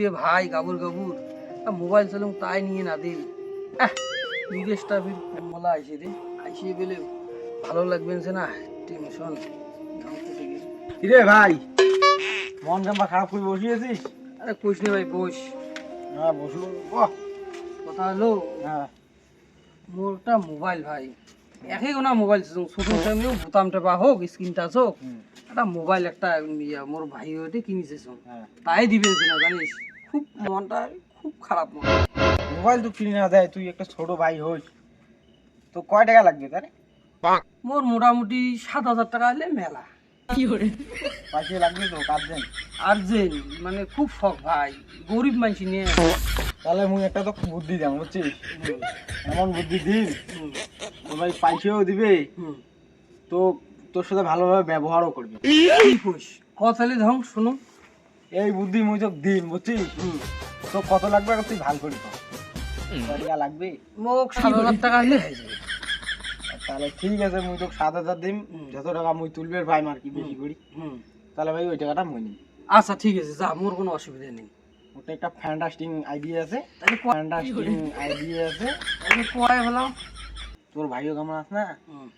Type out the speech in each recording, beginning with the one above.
দুইটে ভাই গাবুর গাবুর। মোবাইল চালুম তাই নিয়ে না দিল বিদেশটা ফির কমলা আইসে রে। আইসে গেলে ভালো লাগবে না টেনশন। কিরে ভাই মন জাম্বা খারাপ করে বসিয়েছিস আরে কইস নে ভাই বস হ্যাঁ বসু কথা হলো? হ্যাঁ। মোরটা মোবাইল ভাই। একই গোনা মোবাইল ছোট টাইমেও বোতাম টেপা হোক স্ক্রিন টাচ হোক। একটা মোবাইল একটা মোর ভাই ওইটা কিনেছে হ্যাঁ। তাই দিবেন না জানিস? খুব মনটা খুব খারাপ মন মোবাইল তো কিনে না দেয় তুই একটা ছোট ভাই হইস তো কয় টাকা লাগবে তারে? মোর মোটামুটি সাত হাজার টাকা হলে মেলা। পাশে লাগবে তো কাজ দেন আর্জেন্ট মানে খুব শখ ভাই গরিব মানুষ নিয়ে। তাহলে মুই একটা তো বুদ্ধি দাম বুঝছিস? এমন বুদ্ধি দিন ভাই পয়সাও দিবে হুম। তো তোর সাথে ভালোভাবে ব্যবহারও করবে। কি কইস? কথালে ধং শুনো এই বুদ্ধি মুই তো দিন বুঝছিস? তো কত লাগবে তুই ভালো করি তো টাকা লাগবে? মোক সাত হাজার টাকা হলে তাহলে ঠিক আছে মুই তো সাত হাজার দিম যত টাকা মুই তুলবে ভাই আর কি বেশি করি? তাহলে ভাই ওই টাকাটা মুই নিই। আচ্ছা ঠিক আছে যা মোর কোনো অসুবিধা নেই। ওটা একটা ফ্যান্টাস্টিং আইডিয়া আছে। তাহলে ফ্যান্টাস্টিং আইডিয়া আছে। তাহলে কয় হলো? তোর ভাইও কেমন আছে না?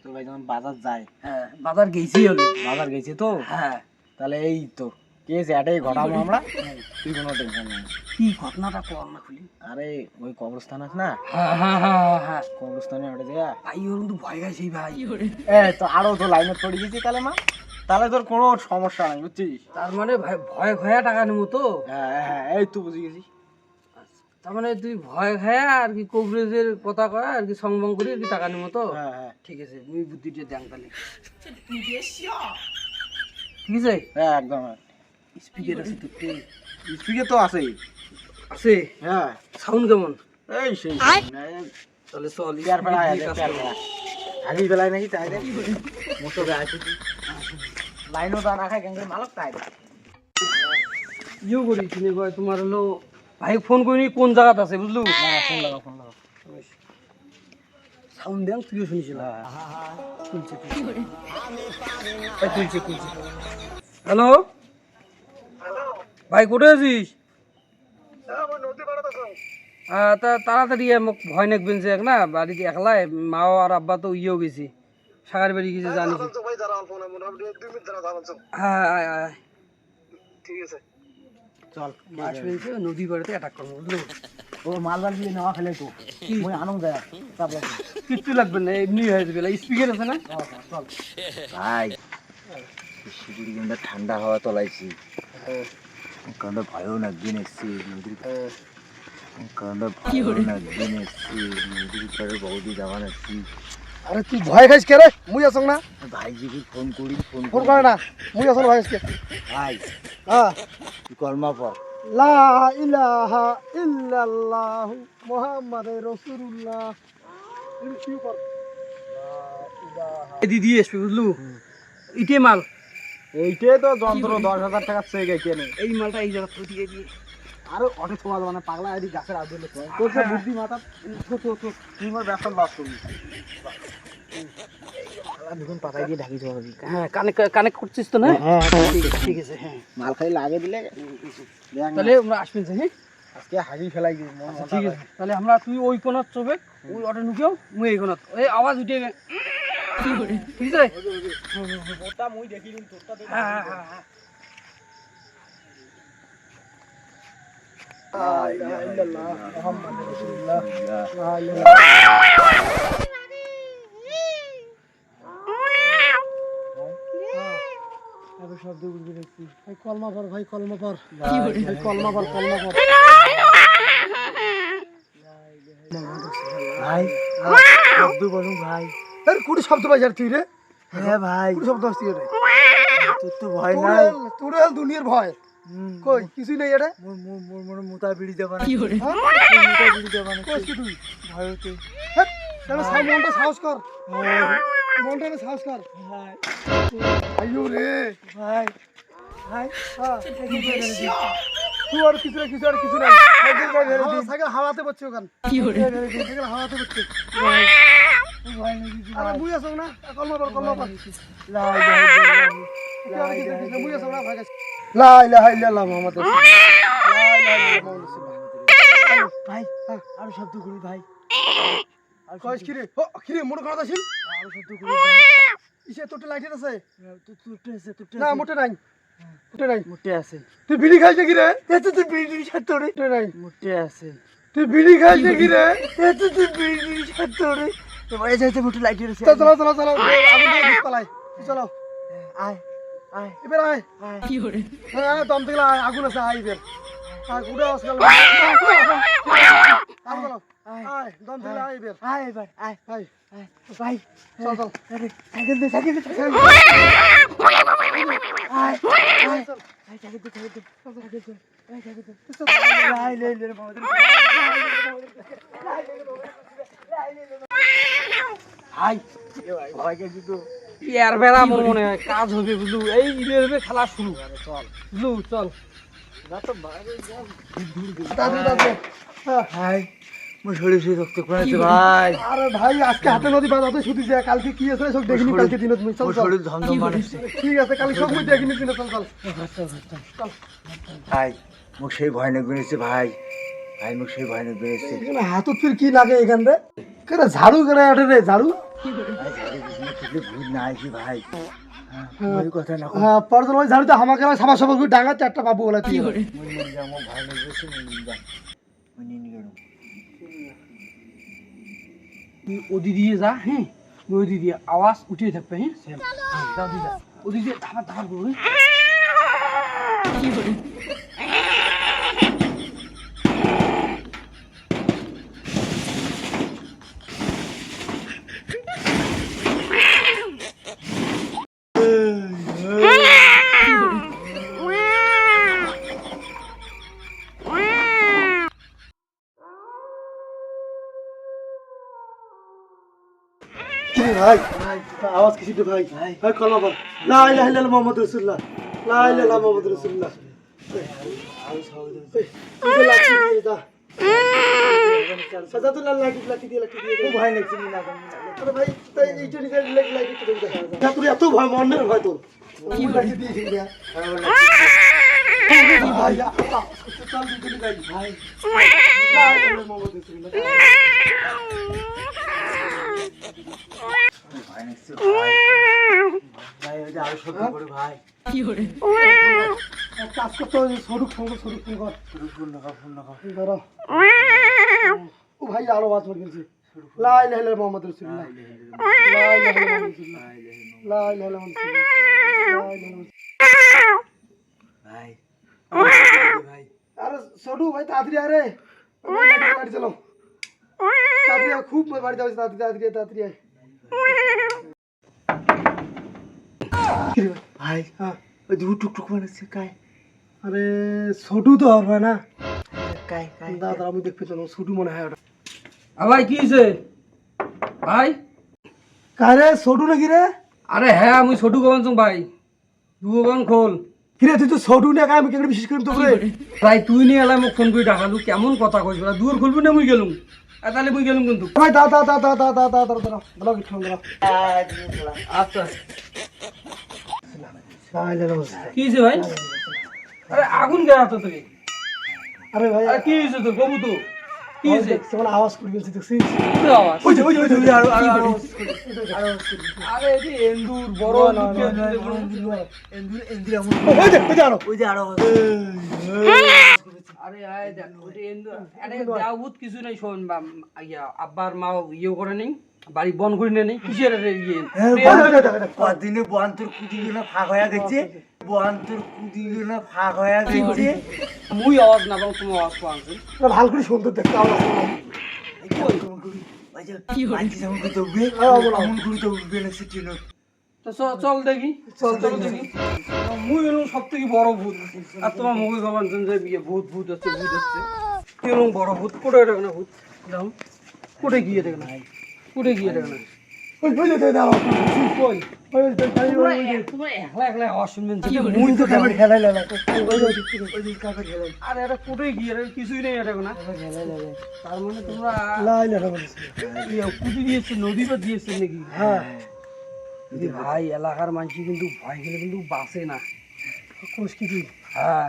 তোর ভাই যখন বাজার যায় হ্যাঁ বাজার গেছি বাজার গেছে তো? হ্যাঁ। তাহলে এই তো। কেস এটাই ঘটাবো আমরা? তুই কোনো টেনশন নেই কি ঘটনাটা কর না খুলি? আরে ওই কবরস্থান আছে না? হ্যাঁ হ্যাঁ হ্যাঁ কবরস্থানে ওটা দেয়া ভাই ওর কিন্তু ভয় গেছে ভাই। এ তো আরও তো লাইনে পড়ে গেছি তাহলে মা। তাহলে তোর কোনো সমস্যা নাই বুঝছিস? তার মানে ভয় ভয়া টাকা নেব তো? হ্যাঁ হ্যাঁ, হ্যাঁ এই তো বুঝে গেছি। তার মানে তুই ভয় খায়া আর কি কবরেজের কথা কয়া আর কি সংবং করে আর কি টাকা নেব তো? হ্যাঁ হ্যাঁ। ঠিক আছে মুই বুদ্ধিটা দেন তাহলে। ঠিক আছে হ্যাঁ একদম হ্যাঁ। স্পিকার আছে তো স্পিকার তো আছেই আছে? হ্যাঁ। সাউন্ড কেমন? এই সেই। তাহলে চল আছে দিয়ে কাজ পেয়ার করব। ফেলা আগি বেলায় নাকি তাই রে মোটর আছে লাইনও দা না খায় কেন মালক তাই। ইয়েও করি চিনি কয় তোমার হলো ভাই ফোন করিনি কোন জায়গাতে আছে বুঝলু? না ফোন লাগা ফোন লাগা সাউন্ড দেন তুইও শুনিছিল। তুলছে তুলছে। হ্যালো ভাই কোথায় আছিস? তা তাড়াতাড়ি মোক ভয় নাকবেন যে এক না বাড়িতে একলাই মা আর আব্বা তো ইয়েও গেছি সাগার বাড়ি গেছে জানি। হ্যাঁ আয়, আয়, আয়। চল আসবেন নদী বাড়িতে অ্যাটাক করব বুঝলো? ও মালদার দিয়ে নেওয়া খেলে তো। মই আনন্দ চাপ কিচ্ছু লাগবে না এমনি হয়ে যাবে স্পিকার আছে না? চল। ভাই শিবির ঠান্ডা হাওয়া তলাইছি। কারণ ভয়ও লাগবে এসছি নদীর কারণ ভয়ও লাগবে এসছি নদীর পাড়ে বৌদি যাওয়া নাচ্ছি আরে তুই ভয় খাইস কে রে মুই আসং না ভাই যদি ফোন করি ফোন ফোন করে না মুই আসং ভাই আজকে ভাই হ্যাঁ তুই কলমা পর লা ইলাহা ইল্লাল্লাহু মুহাম্মাদুর রাসূলুল্লাহ কি কর দিদি আসবে বুঝলু ইটে মাল এইটাই তো যন্ত্র দশ হাজার টাকা চেয়ে গেছে নে। এই মালটা এই জায়গা থেকে দিয়ে। আরও অটো ছোঁয়া যাবে না পাগলা এদিকে গাছের আদলে তো। তোর সব বুদ্ধি মাথা তুই মোর ব্যবসা লস করবি দেখুন পাতায় দিয়ে ঢাকি দেওয়া হবে হ্যাঁ কানেক্ট কানেক্ট করছিস তো না? হ্যাঁ ঠিক আছে হ্যাঁ। মাল খাই লাগে দিলে তাহলে আমরা আসবেন হ্যাঁ? আজকে হাগি ফেলাই দিই আচ্ছা, ঠিক আছে। তাহলে আমরা তুই ওই কোনার চোখে ওই অটো নুকেও মুই এই কোনার এই আওয়াজ উঠে শব্দ বুঝবি দেখছি ভাই কলমা পর ভাই কলমা পর কলমা পর কলমা পর ভাই শব্দ বলুন ভাই। আরে কুড়ি শব্দ পাই যার তুই রে? হ্যাঁ ভাই। কুড়ি শব্দ আসছি রে তোর তো ভয় নাই। তোর হল দুনিয়ার ভয়। কই কিছুই নাই এটা মোর মোর মোর মোর মোটা বিড়ি দেবা না। কি করে? মোটা বিড়ি দেবা না। কই তুই। ভয় হতে হ্যাঁ তাহলে সাই মনটা সাহস কর। মনটা সাহস কর। ভাই। আইও রে। ভাই। ভাই হ্যাঁ তুই আর কিছু না কিছু আর কিছু নাই। সাইকেল হাওয়াতে পড়ছে ওখান। কি করে? সাইকেল হাওয়াতে পড়ছে লা ভাই ভাই। আছে? না মোটে মোটে আছে। তুই বিড়ি খাইছে কি রে? তুই বিড়ি খাইছে মোটে আছে। তুই বিড়ি কি রে? তুই বিড়ি খাইছ তোরে। তোমার এই যাইতে মুটে লাগিয়ে আছে চলো চলো চলো চলো আগুন দিয়ে দুধ পালাই চলো আয় আয় এবার আয় আয় হ্যাঁ দম থেকে আয় আগুন আছে আয় এবার আয় উড়ে আজকাল আয় চলো আয় দম থেকে আয় এবার আয় এবার আয় আয় আয় ভাই চল চল সাইকেল দে সাইকেল দে সাইকেল দে। আয় আয় চল আয় সাইকেল দে সাইকেল দে সাইকেল দে আয় সাইকেল দে লাই লাই লাই মামাদের হাই ভয় গেছি তো ইয়ার বেলা? মনে হয়? কাজ হবে বুঝলু। এই হবে খেলা শুরু। চল। বুঝলু চল। না তো বাইরে যা। দাদু দাদু মোর শরীর শুয়ে রক্ত করেছে ভাই। আরে ভাই আজকে হাতে নদী শুধু কালকে কি আছে সব দেখিনি? কালকে চল মোর চল। শরীর ধমধম বানাচ্ছে ঠিক আছে কালকে সব মুই দেখিনি দিনত চল চল। চল ভাই মোক সেই ভয়ানক বেড়েছে ভাই। ভাই মোক সেই ভয়ানক বেড়েছে। এখানে হাতত ফির কি লাগে এখান রে কেন ঝাড়ু কেন আটে রে ঝাড়ু? ওদি দিয়ে যা হ্যাঁ ওদি দিয়ে আওয়াজ উঠিয়ে থাকবে হ্যাঁ ওদি দিয়ে ধাপা ধাপা করবে কি করে ভাই আওয়াজ কিছু তো ভাই ভাই কলম লা ইলাহা ইল্লাল্লাহ মুহাম্মদ রাসূলুল্লাহ লা ইলাহা ইল্লাল্লাহ মুহাম্মদ রাসূলুল্লাহ এত ভয় মন্ডের ভয় তোর ভাই ভাই আরও আওয়াজ মার খুব বাড়িতে তাড়াতাড়ি भाई हाँ दू टुक टुक बना से काय अरे छोटू तो और है ना काय काय दादा हम देख पे আলাই কি হইছে? ভাই? কারে ছোটু নাকি রে? আরে হ্যাঁ আমি ছোটু গবন ভাই। দু গবন খোল। কিরে তুই তো ছোটু না আমি কেন বিশ্বাস করি তোরে ভাই তুই নিয়ে এলাই মোক ফোন করে ডাকালু কেমন কথা কইছ দূর খুলবি না মুই গেলুম। তাহলে বুঝ গেলাম কিন্তু ভাই দা দা দা দা দা দা দা দা দা দাও কিছু দাও আচ্ছা কি হয়েছে ভাই আরে আগুন গেল তো তুই আরে ভাই কি হয়েছে তোর কবু তো কি হয়েছে কেমন আওয়াজ করে গেছে দেখছিস? ওই যে ওই যে ওই যে আরও আরও আরও। আরে এই এন্দুর বড় না, না, লুকিয়ে না, আছে, না, বড়। এন্দির এন্দির এমন ওই যে ওই যে আরও। ওই যে আরও আরে আয় দেখ ওই যে এন্দুর। আরে দাউদ কিছু নাই শোন বা ইয়া আব্বার মা ইয়ে করে নেই বাড়ি বন করে নেই কিসের আরে ইয়ে? কদিনে বন্তর কুদিগুলো ফাঁক হয়ে গেছে? বন্তর কুদিগুলো ফাঁক হয়ে গেছে মুই আওয়াজ না তুমি আওয়াজ পাওয়াছে ভালো করে সুন্দর দেখতে আওয়াজ ওই যে মাইকি যেমন করতে উঠবে এমন করতে উঠবে না সেটি তো চ- চল দেখি চল চল দেখি। মুই এরকম সব থেকে বড় ভূত। আর তোমার মুখে গবান যে বিয়ে ভূত ভূত হচ্ছে ভূত হচ্ছে। এরকম বড় ভূত? কোটে এটা না ভূত? দাও কোটে গিয়ে দেখ না? কোটে গিয়ে দেখ না? ওই ওই যে দাও কই ওই ভাই তোমরা তোমরা একলা একলা শুনবেন যে মুই তো কেমন হেলাই লাগা আর এটা কোটে গিয়ে রে কিছুই নেই এটা না তার মানে তোমরা লাই লাগা বলিস ইয়ে কুটি দিয়েছে নদী বা দিয়েছে নাকি হ্যাঁ ভাই এলাকার মানুষ কিন্তু ভয় গেলে কিন্তু বাঁচে না কোষ কি হ্যাঁ।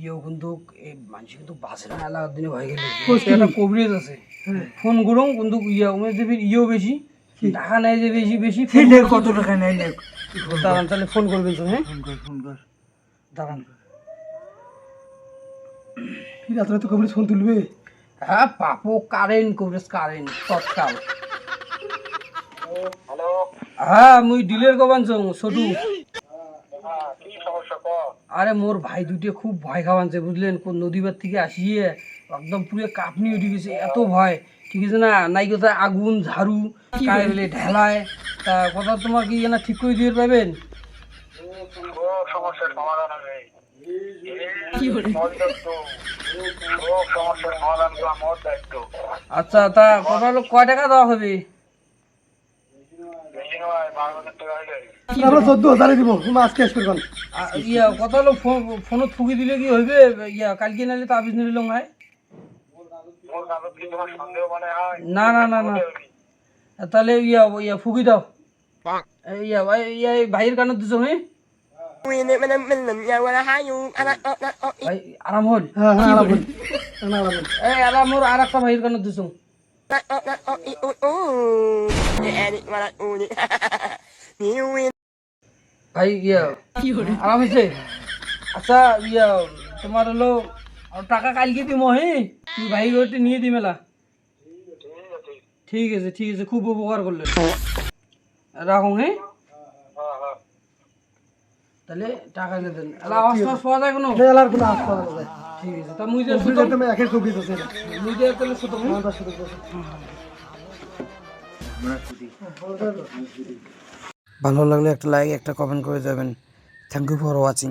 ইয়েও কিন্তু এই মানুষ কিন্তু বাসে না দিনে ভয় গেলে। একটা কভারেজ আছে। ফোন করুন কিন্তু ইয়ে উমেশ দেবীর ইয়েও বেশি। টাকা নেয় যে বেশি বেশি কত টাকা নেই নে দাঁড়ান তাহলে ফোন করবেন তো হ্যাঁ ফোন কর ফোন কর। দাঁড়ান। কি রাত্রে তো কবরি ফোন তুলবে? হ্যাঁ পাপো কারেন্ট কভারেজ কারেন্ট তৎকাল। হ্যাঁ মুই ডিলের গবান চং ছোটু আরে মোর ভাই দুটো খুব ভয় খাওয়ানছে বুঝলেন? কোন নদীবার থেকে আসিয়ে একদম পুরো কাঁপনি উঠে গেছে এত ভয়। ঠিক আছে না? নাই কোথায় আগুন ঝাড়ু কারেলে ঢেলায়। তা কথা তোমার কি না ঠিক করে দিয়ে পাবেন আচ্ছা তা কথা হলো কয় টাকা দেওয়া হবে বেশি নয় বারো হাজার টাকা হলে আমরা চোদ্দ হাজারে দিব তুমি আজকে আসবে কোন ইয়া কথা হলো ফোনত ফুকি দিলে কি হইবে? ইয়া কালকে নালে তাবিজ নিলে হয় মোর কাগজ কি তোমার সন্দেহ মনে হয় না না না। না তাহলে ইয়া ইয়া ফুকি দাও। ইয়া ভাই ইয়া ভাইয়ের কানে দিছো হ্যাঁ ভাই আরাম হল। হ্যাঁ হ্যাঁ হ্যাঁ ওর আর একটা ভাইয়ের কানে দিছো। ভাই ইয়া আরাম হয়েছে আচ্ছা ইয়া তোমার হলো আর টাকা কালকে দিমো হ্যাঁ তুমি ভাই ঘরটি নিয়ে দি মেলা। ঠিক আছে ঠিক আছে খুব উপকার করলেন। রাখুন হ্যাঁ তাহলে টাকা দিয়ে দেন। আওয়াজ পাওয়া যায় কোনো? এলার কোনো আস পাওয়া যায়। ঠিক আছে তা মুই যে কবরি তুমি একের কবরি আছে মুই যে তাহলে আমরা শুধু ভালো লাগলে একটা লাইক একটা কমেন্ট করে যাবেন। Thank you for watching